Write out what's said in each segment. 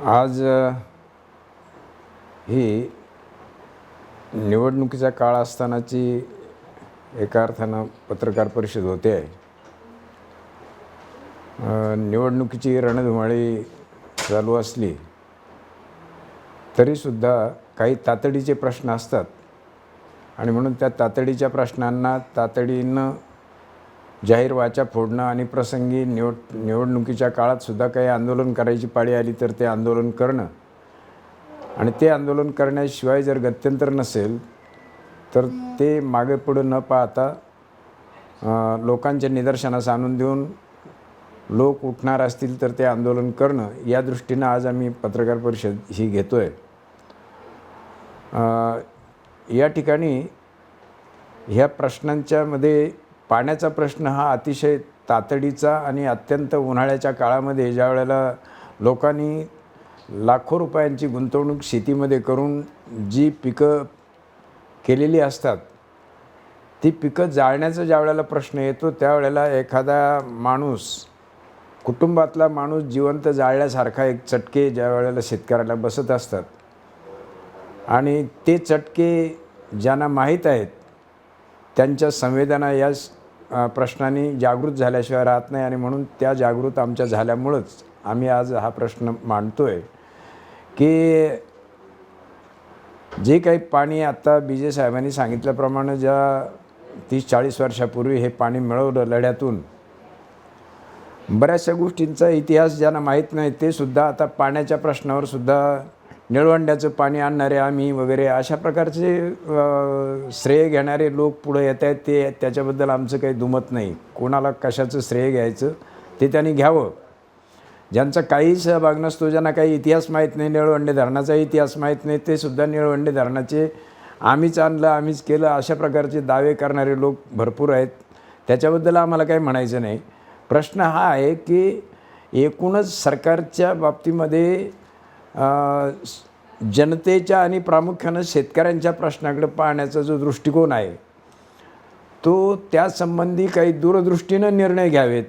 आज ही निवडणुकीचा काळ असतानाची एका अर्थानं पत्रकार परिषद होते. आहे निवडणुकीची रणधुमाळी चालू असली तरीसुद्धा काही तातडीचे प्रश्न असतात. आणि म्हणून त्या तातडीच्या प्रश्नांना तातडीनं जाहीर वाचा फोडणं आणि प्रसंगी निवड निवडणुकीच्या काळात सुद्धा काही आंदोलन करायची पाळी आली तर ते आंदोलन करणं. आणि ते आंदोलन करण्याशिवाय जर गत्यंतर नसेल तर ते मागे पुढं न पाहता लोकांच्या निदर्शनास आणून देऊन लोक उठणार असतील तर ते आंदोलन करणं या दृष्टीनं आज आम्ही पत्रकार परिषद ही घेतो आहे या ठिकाणी ह्या प्रश्नांच्यामध्ये पाण्याचा प्रश्न हा अतिशय तातडीचा आणि अत्यंत उन्हाळ्याच्या काळामध्ये ज्या वेळेला लोकांनी लाखो रुपयांची गुंतवणूक शेतीमध्ये करून जी पिकं केलेली असतात ती पिकं जाळण्याचा ज्या वेळेला प्रश्न येतो त्यावेळेला एखादा माणूस कुटुंबातला माणूस जिवंत जाळल्यासारखा एक चटके ज्या वेळेला शेतकऱ्याला बसत असतात. आणि ते चटके ज्यांना माहीत आहेत त्यांच्या संवेदना या प्रश्नांनी जागृत झाल्याशिवाय राहत नाही आणि म्हणून त्या जागृत आमच्या झाल्यामुळंच आम्ही आज हा प्रश्न मांडतो आहे की जे काही पाणी आत्ता बी जे साहेबांनी सांगितल्याप्रमाणे ज्या तीस चाळीस वर्षापूर्वी हे पाणी मिळवलं लढ्यातून बऱ्याचशा गोष्टींचा इतिहास ज्यांना माहीत नाही ते सुद्धा आता पाण्याच्या प्रश्नावर सुद्धा निळवंड्याचं पाणी आणणारे आम्ही वगैरे अशा प्रकारचे श्रेय घेणारे लोक पुढे येत आहेत. ते त्याच्याबद्दल आमचं काही दुमत नाही. कोणाला कशाचं श्रेय घ्यायचं ते त्यांनी घ्यावं. ज्यांचा काही सहभाग नसतो ज्यांना काही इतिहास माहीत नाही निळवंडे धरणाचा इतिहास माहीत नाही ते सुद्धा निळवंडे धरणाचे आम्हीच आणलं आम्हीच केलं अशा प्रकारचे दावे करणारे लोक भरपूर आहेत. त्याच्याबद्दल आम्हाला काही म्हणायचं नाही. प्रश्न हा आहे की एकूणच सरकारच्या बाबतीमध्ये जनतेच्या आणि प्रामुख्यानं शेतकऱ्यांच्या प्रश्नाकडे पाहण्याचा जो दृष्टिकोन आहे तो त्यासंबंधी काही दूरदृष्टीनं निर्णय घ्यावेत.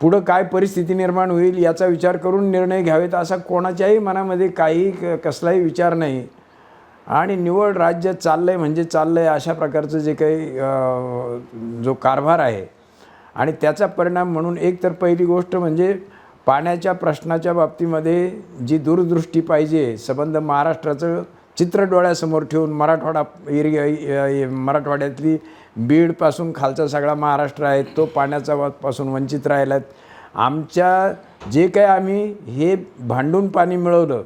पुढं काय परिस्थिती निर्माण होईल याचा विचार करून निर्णय घ्यावेत असा कोणाच्याही मनामध्ये काही क- कसलाही विचार नाही. आणि निवड राज्य चाललं आहे म्हणजे चाललं आहे अशा प्रकारचं जे काही जो कारभार आहे. आणि त्याचा परिणाम म्हणून एक तर पहिली गोष्ट म्हणजे पाण्याच्या प्रश्नाच्या बाबतीमध्ये जी दूरदृष्टी पाहिजे संबंध महाराष्ट्राचं चित्र डोळ्यासमोर ठेवून मराठवाडा एरिया मराठवाड्यातली बीडपासून खालचा सगळा महाराष्ट्र आहे तो पाण्याचा पासून वंचित राहिला आमच्या जे काही आम्ही हे भांडून पाणी मिळवलं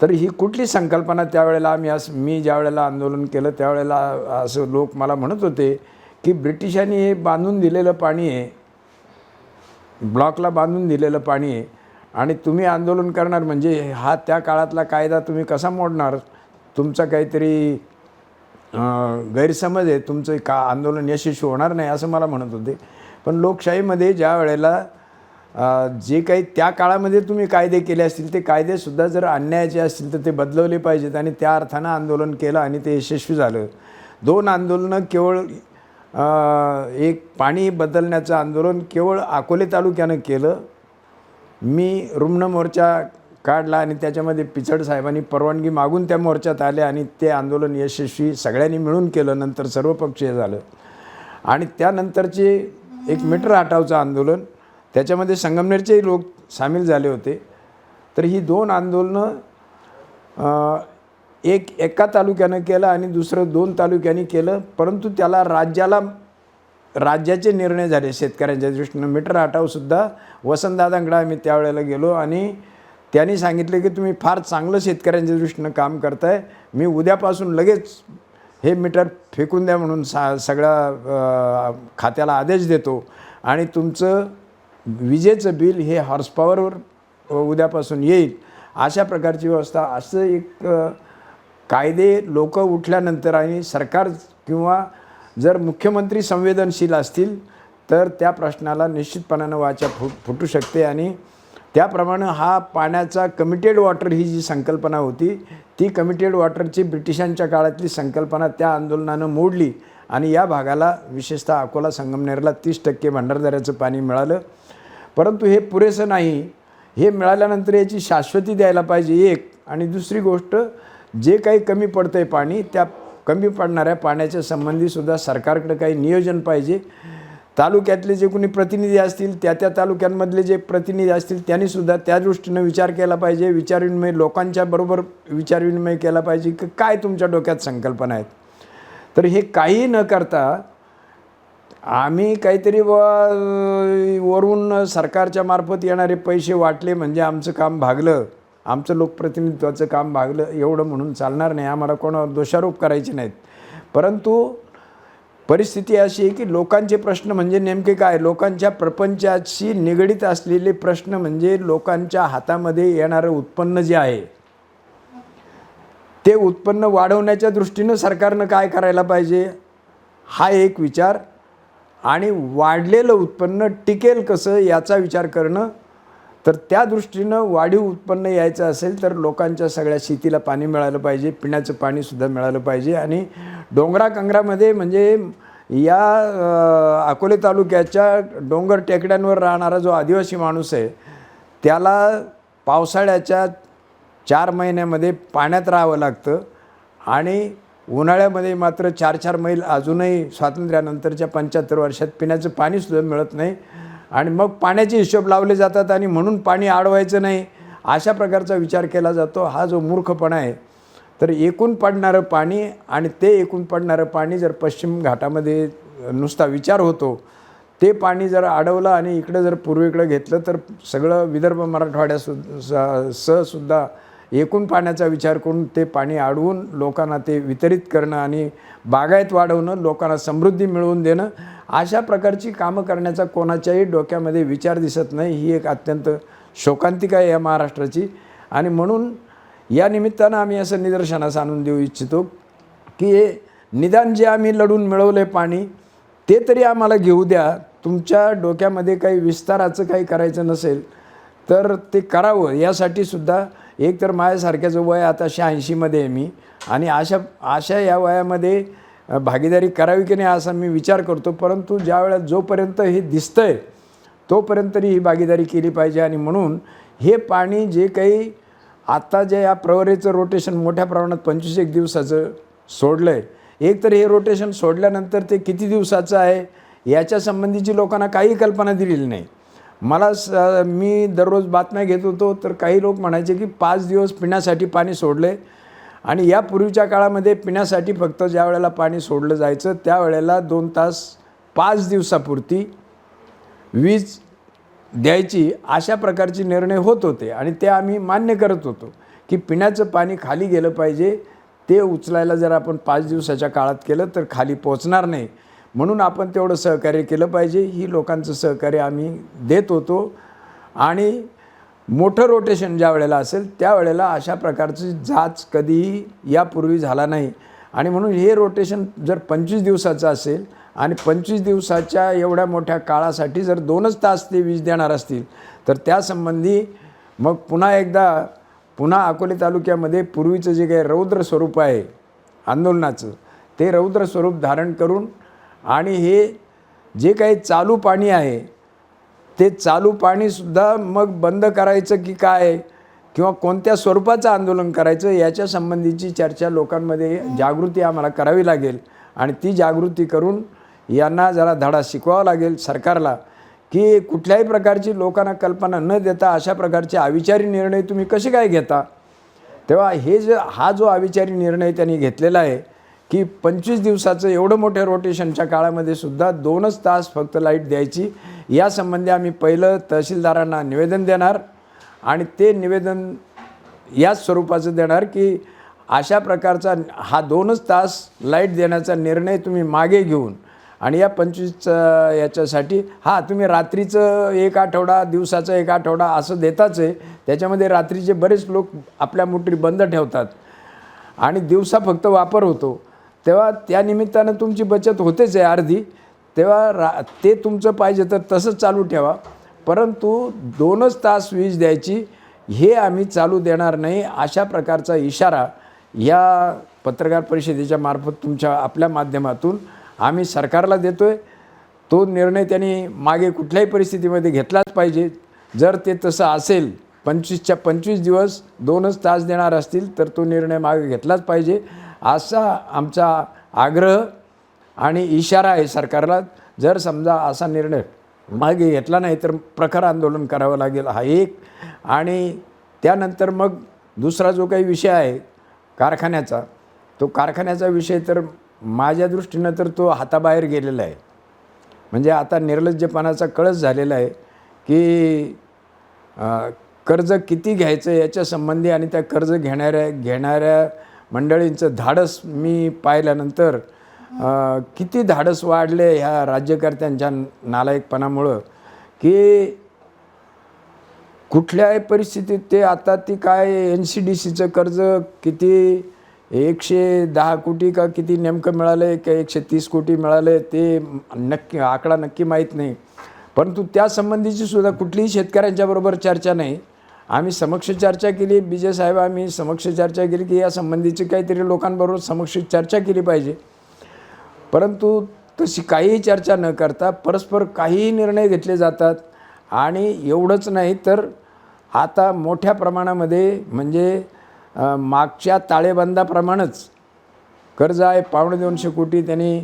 तर ही कुठली संकल्पना त्यावेळेला आम्ही असं मी ज्या वेळेला आंदोलन केलं त्यावेळेला असं लोक मला म्हणत होते की ब्रिटिशांनी हे बांधून दिलेलं पाणी आहे ब्लॉकला बांधून दिलेलं पाणी आहे. आणि तुम्ही आंदोलन करणार म्हणजे हा त्या काळातला कायदा तुम्ही कसा मोडणार? तुमचा काहीतरी गैरसमज आहे. तुमचं का आंदोलन यशस्वी होणार नाही असं मला म्हणत होते. पण लोकशाहीमध्ये ज्या वेळेला जे काही त्या काळामध्ये तुम्ही कायदे केले असतील ते कायदेसुद्धा जर अन्यायाचे असतील तर ते बदलवले पाहिजेत. आणि त्या अर्थानं आंदोलन केलं आणि ते यशस्वी झालं. दोन आंदोलनं केवळ एक पाणी बदलण्याचं आंदोलन केवळ अकोले तालुक्यानं केलं. मी रुग्ण मोर्चा काढला आणि त्याच्यामध्ये पिचड साहेबांनी परवानगी मागून त्या मोर्चात आले आणि ते आंदोलन यशस्वी सगळ्यांनी मिळून केलं नंतर सर्वपक्षीय झालं. आणि त्यानंतरचे एक मीटर हटावचं आंदोलन त्याच्यामध्ये संगमनेरचेही लोक सामील झाले होते. तर ही दोन आंदोलनं एक एका तालुक्यानं केलं आणि दुसरं दोन तालुक्यांनी केलं परंतु त्याला राज्याला राज्याचे निर्णय झाले. शेतकऱ्यांच्या दृष्टीनं मीटर हटावसुद्धा वसंतदादांकडे आम्ही त्यावेळेला गेलो आणि त्यांनी सांगितले की तुम्ही फार चांगलं शेतकऱ्यांच्या दृष्टीनं काम करताय. मी उद्यापासून लगेच हे मीटर फेकून द्या म्हणून सा सगळ्या खात्याला आदेश देतो. आणि तुमचं विजेचं बिल हे हॉर्स पॉवरवर उद्यापासून येईल. अशा प्रकारची व्यवस्था असं एक कायदे लोक उठल्यानंतर आणि सरकार किंवा जर मुख्यमंत्री संवेदनशील असतील तर त्या प्रश्नाला निश्चितपणानं वाचा फुट फुटू शकते. आणि त्याप्रमाणे हा पाण्याचा कमिटेड वॉटर ही जी संकल्पना होती ती कमिटेड वॉटरची ब्रिटिशांच्या काळातली संकल्पना त्या आंदोलनानं मोडली. आणि या भागाला विशेषतः अकोला संगमनेरला तीस टक्के भंडारदऱ्याचं पाणी मिळालं. परंतु हे पुरेसं नाही. हे मिळाल्यानंतर याची शाश्वती द्यायला पाहिजे एक. आणि दुसरी गोष्ट जे काही कमी पडतं आहे पाणी त्या कमी पडणाऱ्या पाण्याच्या संबंधीसुद्धा सरकारकडे काही नियोजन पाहिजे. तालुक्यातले जे कोणी प्रतिनिधी असतील त्या त्या तालुक्यांमधले जे प्रतिनिधी असतील त्यांनीसुद्धा त्या दृष्टीनं विचार केला पाहिजे. विचारविनिमय लोकांच्या बरोबर विचारविनिमय केला पाहिजे की काय तुमच्या डोक्यात संकल्पना आहेत? तर हे काही न करता आम्ही काहीतरी व वरून सरकारच्या मार्फत येणारे पैसे वाटले म्हणजे आमचं काम भागलं. आमचं लोकप्रतिनिधित्वाचं काम भागलं एवढं म्हणून चालणार नाही. आम्हाला कोणावर दोषारोप करायचे नाहीत. परंतु परिस्थिती अशी आहे की लोकांचे प्रश्न म्हणजे नेमके काय? लोकांच्या प्रपंचाशी निगडीत असलेले प्रश्न म्हणजे लोकांच्या हातामध्ये येणारं उत्पन्न जे आहे ते उत्पन्न वाढवण्याच्या दृष्टीनं सरकारनं काय करायला पाहिजे? हा एक विचार. आणि वाढलेलं उत्पन्न टिकेल कसं? याचा विचार करणं तर त्या दृष्टीनं वाढीव उत्पन्न यायचं असेल तर लोकांच्या सगळ्या शेतीला पाणी मिळालं पाहिजे पिण्याचं पाणीसुद्धा मिळालं पाहिजे आणि डोंगरा कंगरामध्ये म्हणजे या अकोले तालुक्याच्या डोंगर टेकड्यांवर राहणारा जो आदिवासी माणूस आहे त्याला पावसाळ्याच्या चार महिन्यामध्ये पाण्यात राहावं लागतं आणि उन्हाळ्यामध्ये मात्र चार चार मैल अजूनही स्वातंत्र्यानंतरच्या पंच्याहत्तर वर्षात पिण्याचं पाणीसुद्धा मिळत नाही. आणि मग पाण्याचे हिशोब लावले जातात आणि म्हणून पाणी अडवायचं नाही. अशा प्रकारचा विचार केला जातो. हा जो मूर्खपणा आहे तर एकूण पडणारं पाणी आणि ते एकूण पडणारं पाणी जर पश्चिम घाटामध्ये नुसता विचार होतो ते पाणी जर अडवलं आणि इकडं जर पूर्वेकडं घेतलं तर सगळं विदर्भ मराठवाड्या सु स सुद्धा एकूण पाण्याचा विचार करून ते पाणी अडवून लोकांना ते वितरित करणं आणि बागायत वाढवणं लोकांना समृद्धी मिळवून देणं अशा प्रकारची कामं करण्याचा कोणाच्याही डोक्यामध्ये विचार दिसत नाही. ही एक अत्यंत शोकांतिका आहे या महाराष्ट्राची. आणि म्हणून या निमित्तानं आम्ही असं निदर्शनास आणून देऊ इच्छितो की हे निदान जे आम्ही लढून मिळवलं आहे पाणी ते तरी आम्हाला घेऊ द्या. तुमच्या डोक्यामध्ये काही विस्ताराचं काही करायचं नसेल तर ते करावं. यासाठी सुद्धा एक तर माझ्यासारख्याचं वय आता शहाऐंशीमध्ये आहे मी. आणि अशा अशा या वयामध्ये भागीदारी करावी की नाही असा मी विचार करतो. परंतु ज्या वेळेला जोपर्यंत हे दिसतंय तोपर्यंत तरी ही भागीदारी केली पाहिजे. आणि म्हणून हे पाणी जे काही आत्ता जे या प्रवरेचं रोटेशन मोठ्या प्रमाणात पंचवीस एक दिवसाचं सोडलं आहे एक तर हे रोटेशन सोडल्यानंतर ते किती दिवसाचं आहे याच्या संबंधीची लोकांना काही कल्पना दिलेली नाही. मला स मी दररोज बातम्या घेत होतो तर काही लोक म्हणायचे की पाच दिवस पिण्यासाठी पाणी सोडले. आणि या पूर्वीच्या काळामध्ये पिण्यासाठी फक्त ज्या वेळेला पाणी सोडलं जायचं त्यावेळेला दोन तास पाच दिवसापुरती वीज द्यायची अशा प्रकारचे निर्णय होत होते. आणि ते आम्ही मान्य करत होतो की पिण्याचं पाणी खाली गेलं पाहिजे. ते उचलायला जर आपण पाच दिवसाच्या काळात केलं तर खाली पोचणार नाही. म्हणून आपण तेवढं सहकार्य केलं पाहिजे. ही लोकांचं सहकार्य आम्ही देत होतो. आणि मोठं रोटेशन ज्या वेळेला असेल त्यावेळेला अशा प्रकारची जाच कधीही यापूर्वी झाला नाही. आणि म्हणून हे रोटेशन जर पंचवीस दिवसाचं असेल आणि पंचवीस दिवसाच्या एवढ्या मोठ्या काळासाठी जर दोनच तास ते वीज देणार असतील तर त्यासंबंधी मग पुन्हा एकदा पुन्हा अकोले तालुक्यामध्ये पूर्वीचं जे काही रौद्र स्वरूप आहे आंदोलनाचं ते रौद्र स्वरूप धारण करून आणि हे जे काही चालू पाणी आहे ते चालू पाणीसुद्धा मग बंद करायचं की काय? किंवा कोणत्या स्वरूपाचं आंदोलन करायचं? याच्या संबंधीची चर्चा लोकांमध्ये जागृती आम्हाला करावी लागेल. आणि ती जागृती करून यांना जरा धडा शिकवावा लागेल सरकारला की कुठल्याही प्रकारची लोकांना कल्पना न देता अशा प्रकारचे अविचारी निर्णय तुम्ही कसे काय घेता? तेव्हा हे जे हा जो अविचारी निर्णय त्यांनी घेतलेला आहे की पंचवीस दिवसाचं एवढं मोठ्या रोटेशनच्या काळामध्ये सुद्धा दोनच तास फक्त लाइट द्यायची. यासंबंधी आम्ही पहिलं तहसीलदारांना निवेदन देणार आणि ते निवेदन याच स्वरूपाचं देणार की अशा प्रकारचा हा दोनच तास लाइट देण्याचा निर्णय तुम्ही मागे घेऊन आणि या पंचवीस याच्यासाठी हां तुम्ही रात्रीचं एक आठवडा दिवसाचं एक आठवडा असं देताच आहे. त्याच्यामध्ये रात्रीचे बरेच लोक आपल्या मोटरी बंद ठेवतात आणि दिवसा फक्त वापर होतो. तेव्हा त्या निमित्तानं तुमची बचत होतेच आहे अर्धी. तेव्हा रा ते तुमचं पाहिजे तर तसंच चालू ठेवा. परंतु दोनच तास वीज द्यायची हे आम्ही चालू देणार नाही अशा प्रकारचा इशारा या पत्रकार परिषदेच्या मार्फत तुमच्या आपल्या माध्यमातून आम्ही सरकारला देतो आहे तो निर्णय त्यांनी मागे कुठल्याही परिस्थितीमध्ये घेतलाच पाहिजे. जर ते तसं असेल पंचवीसच्या पंचवीस दिवस दोनच तास देणार असतील तर तो निर्णय मागे घेतलाच पाहिजे. असा आमचा आग्रह आणि इशारा आहे सरकारला. जर समजा असा निर्णय मागे घेतला नाही तर प्रखर आंदोलन करावं लागेल हा एक. आणि त्यानंतर मग दुसरा जो काही विषय आहे कारखान्याचा तो कारखान्याचा विषय तर माझ्या दृष्टीनं तर तो हाताबाहेर गेलेला आहे. म्हणजे आता निर्लज्जपणाचा कळस झालेला आहे की कर्ज किती घ्यायचं याच्या संबंधी आणि त्या कर्ज घेणाऱ्या घेणाऱ्या मंडळींचं धाडस मी पाहिल्यानंतर किती धाडस वाढले ह्या राज्यकर्त्यांच्या नालायकपणामुळं की कुठल्याही परिस्थितीत ते आता ती काय एन सी डी सीचं कर्ज किती एकशे दहा कोटी का किती नेमकं मिळालं आहे का एकशे तीस कोटी मिळालं आहे ते नक्की आकडा नक्की माहीत नाही. परंतु त्यासंबंधीची सुद्धा कुठलीही शेतकऱ्यांच्याबरोबर चर्चा नाही. आम्ही समक्ष चर्चा केली विजय साहेब आम्ही समक्ष चर्चा केली की या संबंधीची काहीतरी लोकांबरोबर समक्ष चर्चा केली पाहिजे. परंतु तशी काहीही चर्चा न करता परस्पर काहीही निर्णय घेतले जातात आणि एवढंच नाही तर आता मोठ्या प्रमाणामध्ये म्हणजे मागच्या ताळेबंदाप्रमाणेच कर्ज आहे पावणे दोनशे कोटी त्यांनी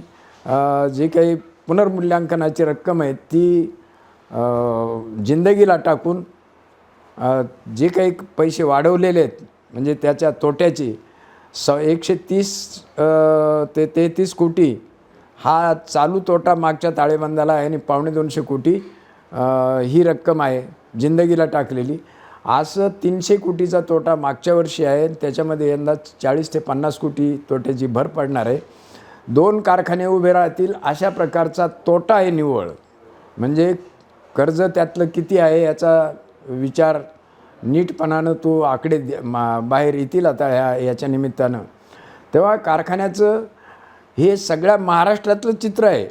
जे काही पुनर्मूल्यांकनाची रक्कम आहे ती जिंदगीला टाकून जे काही पैसे वाढवलेले आहेत म्हणजे त्याच्या तोट्याची स एकशे तीस ते तेहतीस कोटी हा चालू तोटा मागच्या ताळेबंदाला आहे आणि पावणे दोनशे कोटी ही रक्कम आहे जिंदगीला टाकलेली. असं तीनशे कोटीचा तोटा मागच्या वर्षी आहे त्याच्यामध्ये यंदा चाळीस ते पन्नास कोटी तोट्याची भर पडणार आहे. दोन कारखाने उभे राहतील अशा प्रकारचा तोटा आहे निव्वळ. म्हणजे कर्ज त्यातलं किती आहे याचा विचार नीटपणानं तो आकडे मा बाहेर येतील आता ह्या याच्या निमित्तानं. तेव्हा कारखान्याचं हे सगळ्या महाराष्ट्रातलं चित्र आहे.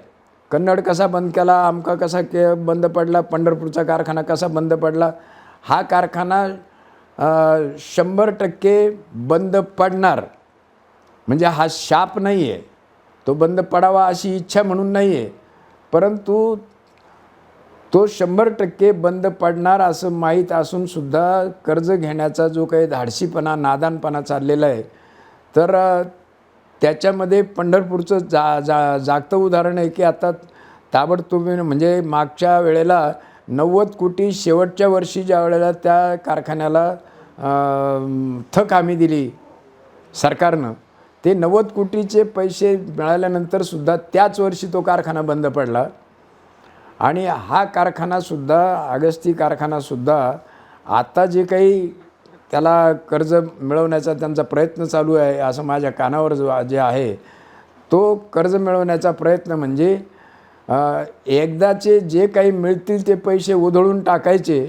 कन्नड कसा बंद केला आमका कसा के बंद पडला पंढरपूरचा कारखाना कसा बंद पडला हा कारखाना शंभर टक्के बंद पडणार. म्हणजे हा शाप नाही आहे तो बंद पडावा अशी इच्छा म्हणून नाही आहे परंतु तो शंभर टक्के बंद पडणार असं माहीत असूनसुद्धा कर्ज घेण्याचा जो काही धाडसीपणा नादानपणा चाललेला आहे तर त्याच्यामध्ये पंढरपूरचं जा जा जागतं उदाहरण आहे की आता ताबडतोब म्हणजे मागच्या वेळेला नव्वद कोटी शेवटच्या वर्षी ज्या वेळेला त्या कारखान्याला थक हमी दिली सरकारनं ते नव्वद कोटीचे पैसे मिळाल्यानंतर सुद्धा त्याच वर्षी तो कारखाना बंद पडला. आणि हा कारखानासुद्धा अगस्ती कारखानासुद्धा आता जे काही त्याला कर्ज मिळवण्याचा त्यांचा प्रयत्न चालू आहे असं माझ्या कानावर जो जे आहे तो कर्ज मिळवण्याचा प्रयत्न म्हणजे एकदाचे जे काही मिळतील ते पैसे उधळून टाकायचे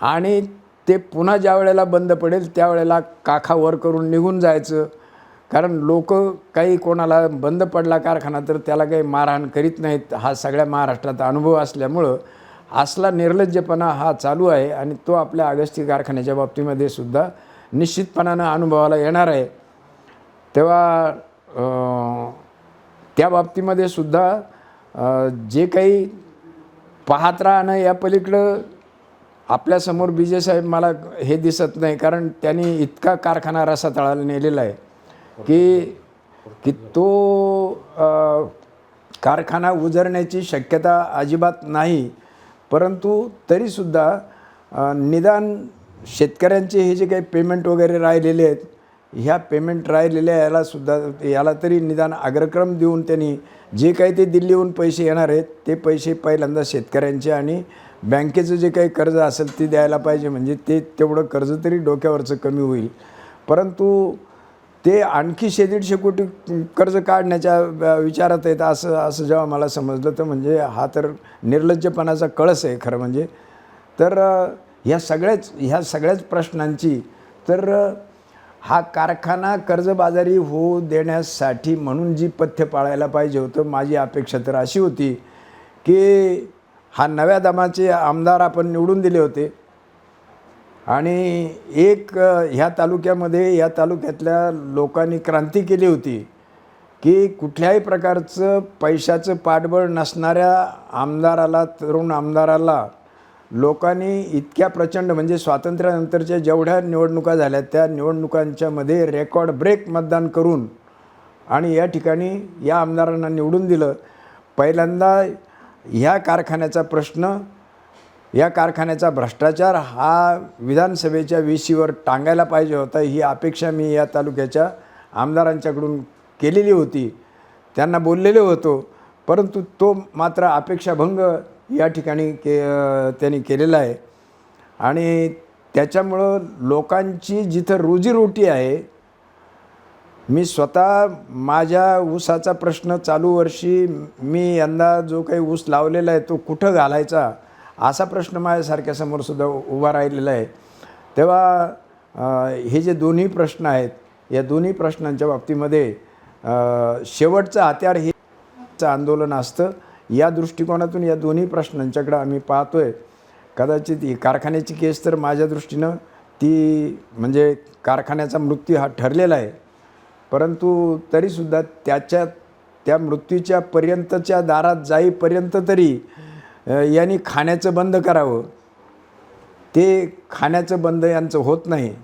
आणि ते पुन्हा ज्या वेळेला बंद पडेल त्यावेळेला काखा वर करून निघून जायचं. कारण लोक काही कोणाला बंद पडला कारखाना तर त्याला काही मारहाण करीत नाहीत. हा सगळ्या महाराष्ट्रात अनुभव असल्यामुळं असला निर्लज्जपणा हा चालू आहे आणि तो आपल्या अगस्ती कारखान्याच्या बाबतीमध्ये सुद्धा निश्चितपणानं अनुभवाला येणार आहे. तेव्हा त्या बाबतीमध्ये सुद्धा जे काही पाहत राहणं या पलीकडं आपल्यासमोर विजय साहेब मला हे दिसत नाही कारण त्यांनी इतका कारखाना रसातळाला नेलेला आहे. की की तो कारखाना उजरण्याची शक्यता अजिबात नाही परंतु तरीसुद्धा निदान शेतकऱ्यांचे हे जे काही पेमेंट वगैरे राहिलेले आहेत ह्या पेमेंट राहिलेल्या याला सुद्धा याला तरी निदान अग्रक्रम देऊन त्यांनी जे काही ते दिल्लीहून पैसे येणार आहेत ते पैसे पहिल्यांदा शेतकऱ्यांचे आणि बँकेचं जे काही कर्ज असेल ते द्यायला पाहिजे म्हणजे ते तेवढं कर्ज तरी डोक्यावरचं कमी होईल. परंतु ते आणखी शे दीडशे कोटी कर्ज काढण्याच्या विचारात येतं असं असं जेव्हा मला समजलं तर म्हणजे हा तर निर्लज्जपणाचा कळस आहे खरं म्हणजे. तर ह्या सगळ्याच ह्या सगळ्याच प्रश्नांची तर हा कारखाना कर्जबाजारी होऊ देण्यासाठी म्हणून जी पथ्य पाळायला पाहिजे होतं माझी अपेक्षा तर अशी होती की हा नव्या दमाचे आमदार आपण निवडून दिले होते. आणि एक ह्या तालुक्यामध्ये या तालुक्यातल्या लोकांनी क्रांती केली होती की कुठल्याही प्रकारचं पैशाचं पाठबळ नसणाऱ्या आमदाराला तरुण आमदाराला लोकांनी इतक्या प्रचंड म्हणजे स्वातंत्र्यानंतरच्या जेवढ्या निवडणुका झाल्या त्या निवडणुकांच्यामध्ये रेकॉर्ड ब्रेक मतदान करून आणि या ठिकाणी या आमदारांना निवडून दिलं. पहिल्यांदा ह्या कारखान्याचा प्रश्न या कारखान्याचा भ्रष्टाचार हा विधानसभेच्या वेशीवर टांगायला पाहिजे होता ही अपेक्षा मी या तालुक्याच्या आमदारांच्याकडून केलेली होती. त्यांना बोललेलो होतो परंतु तो मात्र अपेक्षाभंग या ठिकाणी के त्यांनी केलेला आहे. आणि त्याच्यामुळं लोकांची जिथं रोजीरोटी आहे मी स्वतः माझ्या ऊसाचा प्रश्न चालू वर्षी मी यंदा जो काही ऊस लावलेला आहे तो कुठं घालायचा? असा प्रश्न माझ्यासारख्या समोरसुद्धा उभा राहिलेला आहे. तेव्हा हे जे दोन्ही प्रश्न आहेत या दोन्ही प्रश्नांच्या बाबतीमध्ये शेवटचं हत्यार हे चं आंदोलन असतं. या दृष्टिकोनातून या दोन्ही प्रश्नांच्याकडं आम्ही पाहतो आहे कदाचित ही कारखान्याची केस तर माझ्या दृष्टीनं ती म्हणजे कारखान्याचा मृत्यू हा ठरलेला आहे. परंतु तरीसुद्धा त्याच्या त्या मृत्यूच्या पर्यंतच्या दारात जाईपर्यंत तरी यांनी खाण्याचं बंद करावं. ते खाण्याचं बंद यांचं होत नाही.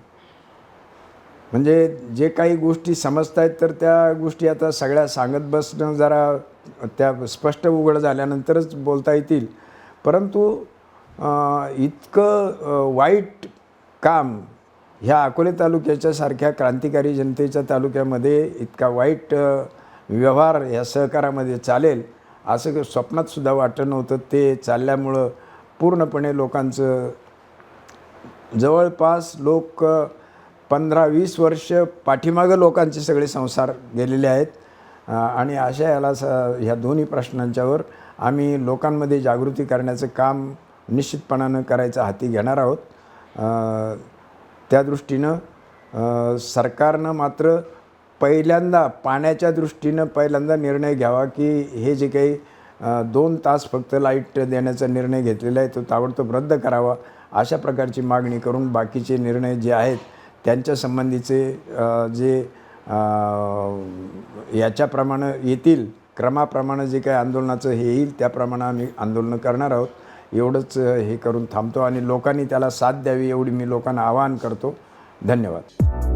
म्हणजे जे काही गोष्टी समजत आहेत तर त्या गोष्टी आता सगळ्या सांगत बसणं जरा त्या स्पष्ट उघड झाल्यानंतरच बोलता येतील. परंतु इतकं वाईट काम ह्या अकोले तालुक्याच्या सारख्या क्रांतिकारी जनतेच्या तालुक्यामध्ये इतका वाईट व्यवहार ह्या सहकारामध्ये चालेल. असं स्वप्नातसुद्धा वाटत नव्हतं. ते चालल्यामुळं पूर्णपणे लोकांचं जवळपास लोक पंधरा वीस वर्ष पाठीमागं लोकांचे सगळे संसार गेलेले आहेत. आणि अशा याला स ह्या दोन्ही प्रश्नांच्यावर आम्ही लोकांमध्ये जागृती करण्याचं काम निश्चितपणानं करायचं हाती घेणार आहोत. त्या दृष्टीनं सरकारनं मात्र पहिल्यांदा पाण्याच्या दृष्टीनं पहिल्यांदा निर्णय घ्यावा की हे जे काही दोन तास फक्त लाइट देण्याचा निर्णय घेतलेला आहे तो ताबडतोब रद्द करावा अशा प्रकारची मागणी करून बाकीचे निर्णय जे आहेत त्यांच्या संबंधीचे जे याच्याप्रमाणे येतील क्रमाप्रमाणे जे काही आंदोलनाचं हे येईल त्याप्रमाणे आम्ही आंदोलनं करणार आहोत. एवढंच हे करून थांबतो आणि लोकांनी त्याला साथ द्यावी एवढी मी लोकांना आवाहन करतो. धन्यवाद.